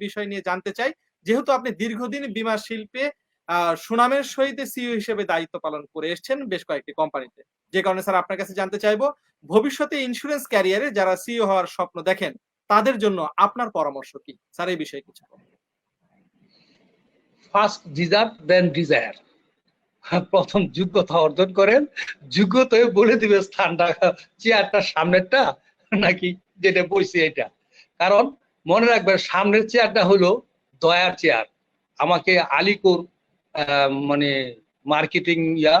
বিষয় নিয়ে জানতে চাই। যেহেতু আপনি দীর্ঘদিন বীমা শিল্পে সুনামের সহিত সিইও হিসেবে দায়িত্ব পালন করে এসেছেন বেশ কয়েকটি কোম্পানিতে। যে কারণে স্যার আপনার কাছে জানতে চাইব, ভবিষ্যতে ইন্স্যুরেন্স ক্যারিয়ারে যারা সিইও হওয়ার স্বপ্ন দেখেন, তাদের জন্য আপনার পরামর্শ কি? স্যার, এই বিষয়ে কিছু। ফার্স্ট ডিজার্ভ দেন ডিজায়ার প্রথম যোগ্যতা অর্জন করেন যোগ্যতা হয়ে বলে দিবে স্থানটা চেয়ারটা সামনেরটা, নাকি যেটা বইছে এটা। কারণ মনে রাখবেন সামনের চেয়ারটা হলো দয়ার চেয়ার আমাকে আলিকুর আহ, মানে মার্কেটিং ইয়া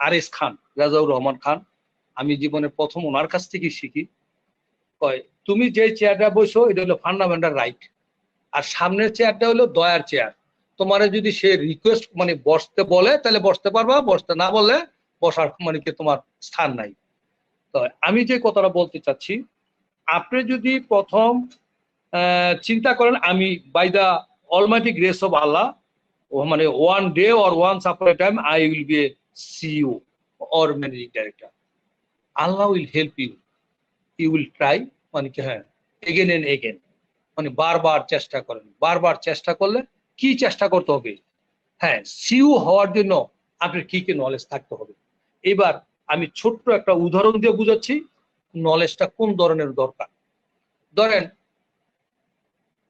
আর এস খান রাজাউর রহমান খান আমি জীবনে প্রথম ওনার কাছ থেকে শিখি। কয় তুমি যে চেয়ারটা বসো এটা হলো ফান্ডামেন্টাল রাইট আর সামনের চেয়ারটা হলো দয়ার চেয়ার তোমার যদি সে রিকোয়েস্ট মানে বসতে বলে তাহলে বসতে পারবা বসতে না বললে বসার মানে কি তোমার স্থান নাই। তো আমি যে কথাটা বলতে চাচ্ছি আপনি যদি প্রথম চিন্তা করেন, আমি by the almighty grace of Allah মানে one day or one super time I will be a or managing director Allah will help you you will try মানে কি হ্যাঁ এগেন এন্ড এগেন মানে বারবার চেষ্টা করেন, বারবার চেষ্টা করলে কি চেষ্টা করতে হবে? হ্যাঁ সিউ হওয়ার জন্য আপনার কি কি নলেজ থাকতে হবে? এবার আমি ছোট্ট একটা উদাহরণ দিয়ে বুঝাচ্ছি নলেজটা কোন ধরনের দরকার? ধরেন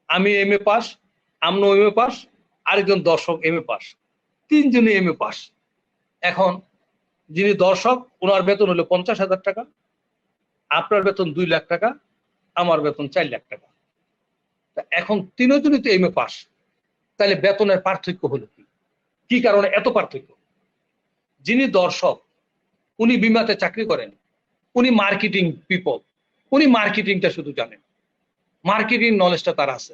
আমি এম এ পাস আমনো এম এ পাস, আরেকজন দর্শক এম এ পাস। তিনজনই এম এ পাস। এখন যিনি দর্শক, ওনার বেতন হলো পঞ্চাশ হাজার টাকা, আপনার বেতন দুই লাখ টাকা, আমার বেতন চার লাখ টাকা। তা এখন তিনজনই তো এম এ পাস। তাহলে বেতনের পার্থক্য হলো কি? কি কারণে এত পার্থক্য? যিনি দর্শক, উনি বিমাতে চাকরি করেন, উনি মার্কেটিং পিপল উনি মার্কেটিংটা শুধু জানেন। মার্কেটিং নলেজটা তার আছে।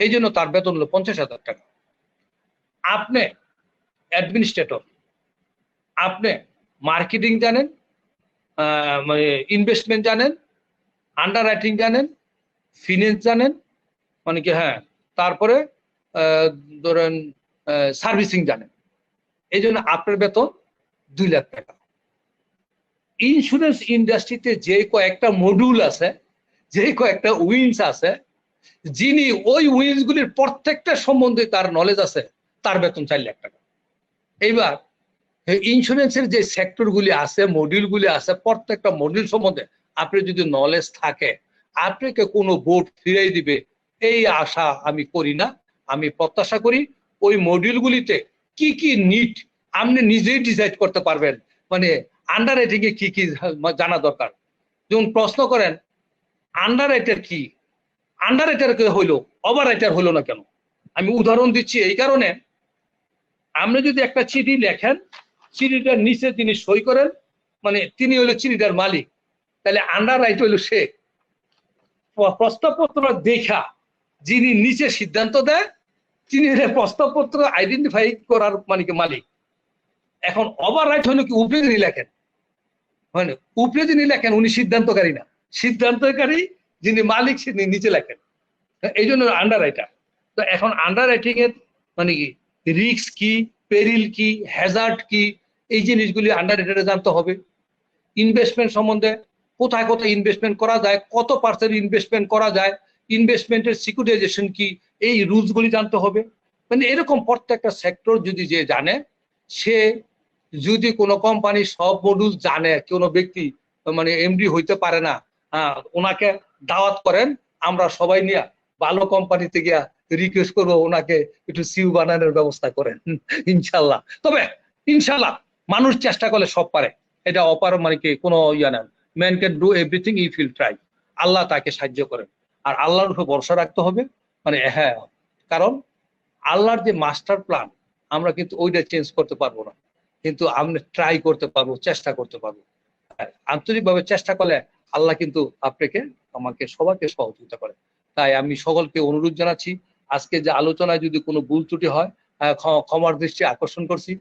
এই জন্য তার বেতন হলো পঞ্চাশ হাজার টাকা। আপনি অ্যাডমিনিস্ট্রেটর আপনি মার্কেটিং জানেন মানে ইনভেস্টমেন্ট জানেন আন্ডার রাইটিং জানেন ফিনান্স জানেন মানে কি হ্যাঁ তারপরে ধরেন সার্ভিসিং জানেন। এই জন্য আপনার বেতন দুই লাখ টাকা। ইন্স্যুরেন্স ইন্ডাস্ট্রিতে যে কয়েকটা মডিউল আছে যে কয়েকটা উইংস আছে, যিনি ওই উইংস গুলির প্রত্যেকটা সম্বন্ধে তার নলেজ আছে, তার বেতন চার লাখ টাকা। এইবার ইন্স্যুরেন্সের যে সেক্টর গুলি আছে মডিউল গুলি আছে, প্রত্যেকটা মডিউল সম্বন্ধে আপনি যদি নলেজ থাকে, আপনাকে কোনো বোর্ড ফিরাই দিবে, এই আশা আমি করি না। আমি প্রত্যাশা করি ওই মডিউলগুলিতে কি কি নিট আপনি নিজেই ডিসাইড করতে পারবেন। মানে আন্ডার রাইটিং এ কি কি জানা দরকার? যেমন প্রশ্ন করেন আন্ডার রাইটার কি? আন্ডার রাইটার হইল? ওভার রাইটার হইল না কেন? আমি উদাহরণ দিচ্ছি এই কারণে, আপনি যদি একটা চিঠি লেখেন, চিঠিটার নিচে তিনি সই করেন মানে তিনি হলো চিঠিটার মালিক, তাহলে আন্ডার রাইট হইল সে। প্রস্তাবপত্র দেখা, যিনি নিচে সিদ্ধান্ত দেয়, তিনি প্রস্তাবপত্র আইডেন্টিফাই করার মানে কি মালিক। এখন ওভার রাইট হলো কি? উপরে যিনি লেখেন মানে উপরে যিনি লেখেন, উনি সিদ্ধান্তকারী না। সিদ্ধান্তকারী যিনি মালিক, তিনি নিচে লেখেন। এই জন্য আন্ডার রাইটার তো এখন আন্ডার রাইটিং এর মানে কি? রিক্স কি পেরিল কি হ্যাজার্ড কি, এই জিনিসগুলি আন্ডার রাইটারে জানতে হবে। ইনভেস্টমেন্ট সম্বন্ধে কোথায় কোথায় ইনভেস্টমেন্ট করা যায়, কত পার্সেন্ট ইনভেস্টমেন্ট করা যায় ইনভেস্টমেন্টের সিকিউরিটাইজেশন কি, এই রুলসগুলি জানতে হবে। মানে এরকম প্রত্যেকটা সেক্টর যদি যে জানে, সে যদি কোনো কোম্পানি সব মডুল জানে, কোনো ব্যক্তি মানে এমডি হইতে পারে না ওনাকে দাওয়াত করেন আমরা সবাই নিয়ে ভালো কোম্পানিতে গিয়া রিকোয়েস্ট করব ওনাকে একটু সিউ বানানোর ব্যবস্থা করেন ইনশাল্লাহ। তবে ইনশাল্লাহ মানুষ চেষ্টা করলে সব পারে। এটা অপার মানে কি কোনো ইয়া না। Man can do everything if will try আল্লাহ তাকে সাহায্য করেন। আর আল্লাহর উপর ভরসা রাখতে হবে। মানে হ্যাঁ কারণ আল্লাহর যে মাস্টার প্ল্যান আমরা কিন্তু ওইটা চেঞ্জ করতে পারব না। কিন্তু আমরা ট্রাই করতে পারব চেষ্টা করতে পারব। হ্যাঁ, আন্তরিকভাবে চেষ্টা করলে আল্লাহ কিন্তু আপনাকে, আমাকে সবাইকে সহযোগিতা করে। তাই আমি সকলকে অনুরোধ জানাচ্ছি, আজকে যে আলোচনায় যদি কোনো ভুল ত্রুটি হয় ক্ষমার দৃষ্টি আকর্ষণ করছি।